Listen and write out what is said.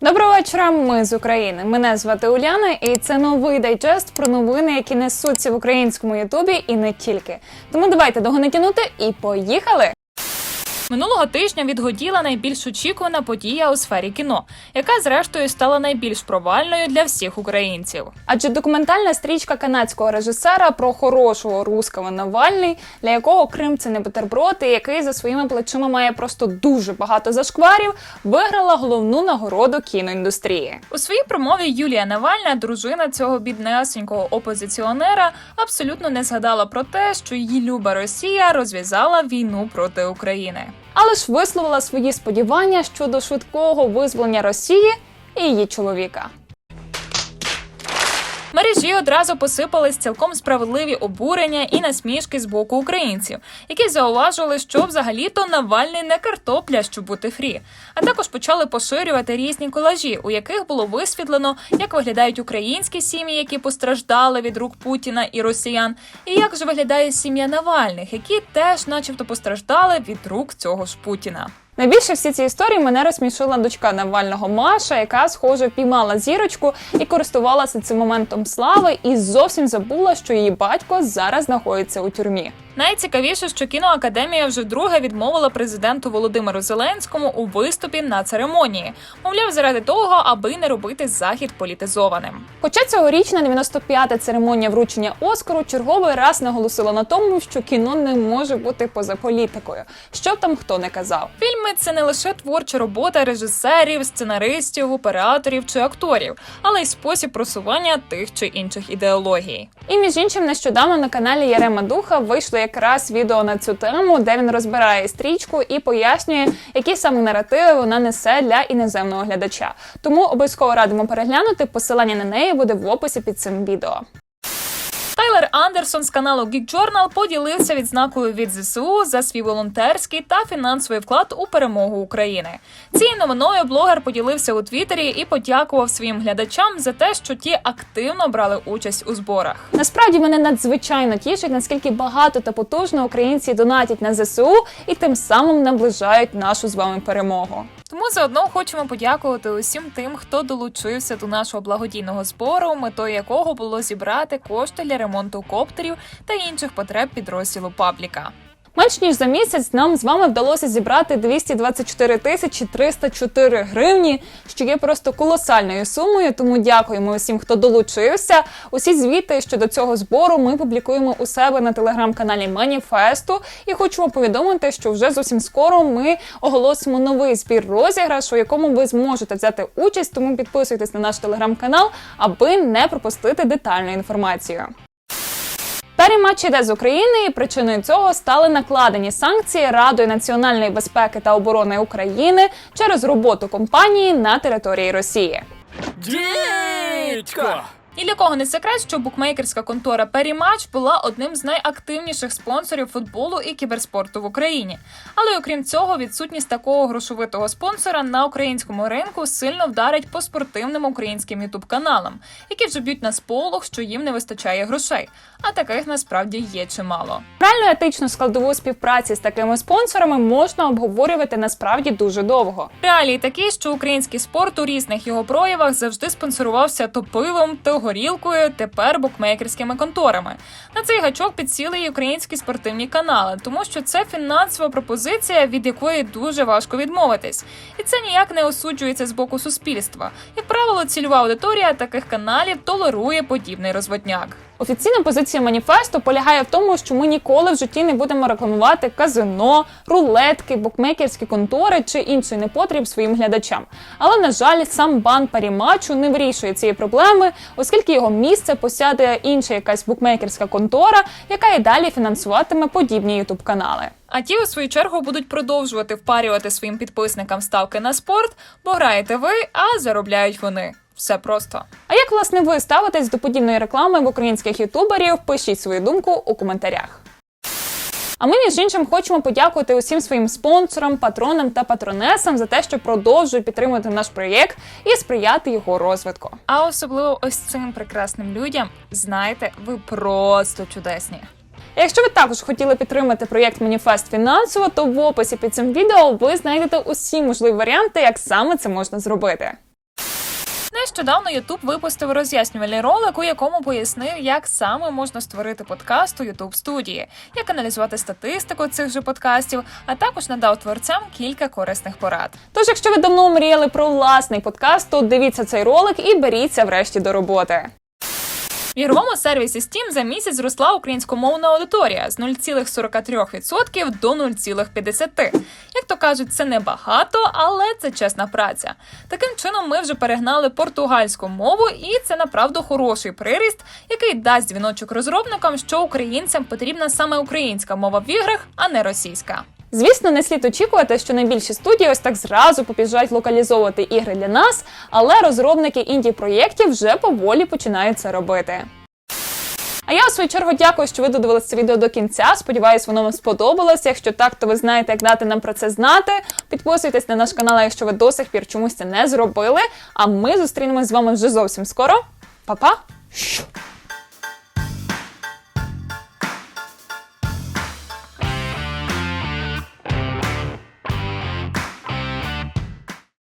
Доброго вечора, ми з України. Мене звати Уляна, і це новий дайджест про новини, які несуться в українському Ютубі і не тільки. Тому давайте довго тянути і поїхали! Минулого тижня відгоділа найбільш очікувана подія у сфері кіно, яка зрештою стала найбільш провальною для всіх українців. Адже документальна стрічка канадського режисера про хорошого руского Навальний, для якого Крим це не бутерброд, і який за своїми плечима має просто дуже багато зашкварів, виграла головну нагороду кіноіндустрії. У своїй промові Юлія Навальна, дружина цього біднесенького опозиціонера, абсолютно не згадала про те, що її люба Росія розв'язала війну проти України. Але ж висловила свої сподівання щодо швидкого визволення Росії і її чоловіка. Мережі одразу посипались цілком справедливі обурення і насмішки з боку українців, які зауважували, що взагалі-то Навальний не картопля, щоб бути фрі. А також почали поширювати різні колажі, у яких було висвітлено, як виглядають українські сім'ї, які постраждали від рук Путіна і росіян, і як же виглядає сім'я Навальних, які теж, начебто, постраждали від рук цього ж Путіна. Найбільше всі ці історії мене розсмішила дочка Навального Маша, яка, схоже, піймала зірочку і користувалася цим моментом слави, і зовсім забула, що її батько зараз знаходиться у тюрмі. Найцікавіше, що кіноакадемія вже вдруге відмовила президенту Володимиру Зеленському у виступі на церемонії, мовляв, заради того, аби не робити захід політизованим. Хоча цьогорічна 95-та церемонія вручення Оскару черговий раз наголосила на тому, що кіно не може бути поза політикою, що там хто не казав. Фільми це не лише творча робота режисерів, сценаристів, операторів чи акторів, але й спосіб просування тих чи інших ідеологій. І між іншим, нещодавно на каналі Ярема Духа вийшло якраз відео на цю тему, де він розбирає стрічку і пояснює, які саме наративи вона несе для іноземного глядача. Тому обов'язково радимо переглянути. Посилання на неї буде в описі під цим відео. Тайлер Андерсон з каналу Geek Journal поділився відзнакою від ЗСУ за свій волонтерський та фінансовий вклад у перемогу України. Цією новиною блогер поділився у Твіттері і подякував своїм глядачам за те, що ті активно брали участь у зборах. Насправді мене надзвичайно тішить, наскільки багато та потужно українці донатять на ЗСУ і тим самим наближають нашу з вами перемогу. Тому заодно хочемо подякувати усім тим, хто долучився до нашого благодійного збору, метою якого було зібрати кошти для ремонту коптерів та інших потреб підрозділу Пабліка. Менш ніж за місяць нам з вами вдалося зібрати 224 тисячі 304 гривні, що є просто колосальною сумою. Тому дякуємо усім, хто долучився. Усі звіти щодо цього збору ми публікуємо у себе на телеграм-каналі Маніфесту. І хочемо повідомити, що вже зовсім скоро ми оголосимо новий збір розіграш, у якому ви зможете взяти участь. Тому підписуйтесь на наш телеграм-канал, аби не пропустити детальну інформацію. Далі матч іде з України, і причиною цього стали накладені санкції Радою національної безпеки та оборони України через роботу компанії на території Росії. Дідько! І для кого не секрет, що букмекерська контора Перімач була одним з найактивніших спонсорів футболу і кіберспорту в Україні. Але окрім цього, відсутність такого грошовитого спонсора на українському ринку сильно вдарить по спортивним українським ютуб-каналам, які вже б'ють на сполох, що їм не вистачає грошей. А таких насправді є чимало. Реально етичну складову співпраці з такими спонсорами можна обговорювати насправді дуже довго. Реалії такі, що український спорт у різних його проявах завжди спонсорувався то пивом, то горілкою, тепер букмекерськими конторами. На цей гачок підсіли й українські спортивні канали, тому що це фінансова пропозиція, від якої дуже важко відмовитись, і це ніяк не осуджується з боку суспільства. Як правило, цільова аудиторія таких каналів толерує подібний розводняк. Офіційна позиція маніфесту полягає в тому, що ми ніколи в житті не будемо рекламувати казино, рулетки, букмекерські контори чи інший непотріб своїм глядачам. Але на жаль, сам бан парімачу не вирішує цієї проблеми, оскільки його місце посяде інша якась букмекерська контора, яка і далі фінансуватиме подібні ютуб канали. А ті, у свою чергу, будуть продовжувати впарювати своїм підписникам ставки на спорт, бо граєте ви, а заробляють вони. Все просто. А як власне ви ставитесь до подібної реклами в українських ютуберів? Пишіть свою думку у коментарях. А ми між іншим хочемо подякувати усім своїм спонсорам, патронам та патронесам за те, що продовжують підтримувати наш проєкт і сприяти його розвитку. А особливо ось цим прекрасним людям, знаєте, ви просто чудесні. Якщо ви також хотіли підтримати проєкт Маніфест фінансово, то в описі під цим відео ви знайдете усі можливі варіанти, як саме це можна зробити. Нещодавно Ютуб випустив роз'яснювальний ролик, у якому пояснив, як саме можна створити подкаст у Ютуб студії, як аналізувати статистику цих же подкастів, а також надав творцям кілька корисних порад. Тож, якщо ви давно мріяли про власний подкаст, то дивіться цей ролик і беріться врешті до роботи. В ігровому сервісі Steam за місяць зросла українськомовна аудиторія з 0,43% до 0,50%. Як то кажуть, це небагато, але це чесна праця. Таким чином, ми вже перегнали португальську мову, і це направду хороший приріст, який дасть дзвіночок розробникам, що українцям потрібна саме українська мова в іграх, а не російська. Звісно, не слід очікувати, що найбільші студії ось так зразу побіжать локалізовувати ігри для нас, але розробники інді проєктів вже поволі починають це робити. А я у свою чергу дякую, що ви додивилися це відео до кінця. Сподіваюсь, воно вам сподобалось. Якщо так, то ви знаєте, як дати нам про це знати. Підписуйтесь на наш канал, якщо ви до сих пір чомусь це не зробили. А ми зустрінемось з вами вже зовсім скоро. Па-па!